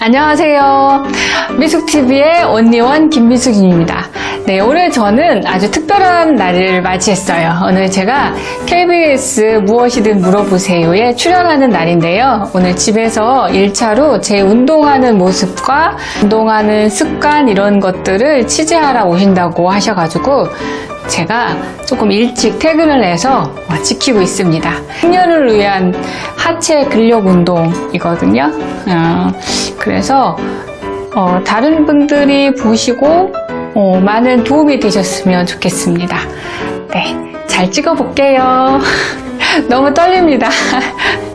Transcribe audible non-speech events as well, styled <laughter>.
안녕하세요. 미숙TV의 언니원 김미숙입니다. 네, 오늘 저는 아주 특별한 날을 맞이했어요. 오늘 제가 KBS 무엇이든 물어보세요에 출연하는 날인데요. 오늘 집에서 1차로 제 운동하는 모습과 운동하는 습관 이런 것들을 취재하러 오신다고 하셔가지고 제가 조금 일찍 퇴근을 해서 어, 지키고 있습니다. 학년을 위한 하체 근력 운동이거든요. 어, 그래서 어, 다른 분들이 보시고 어, 많은 도움이 되셨으면 좋겠습니다. 네, 잘 찍어 볼게요. <laughs> 너무 떨립니다. <laughs>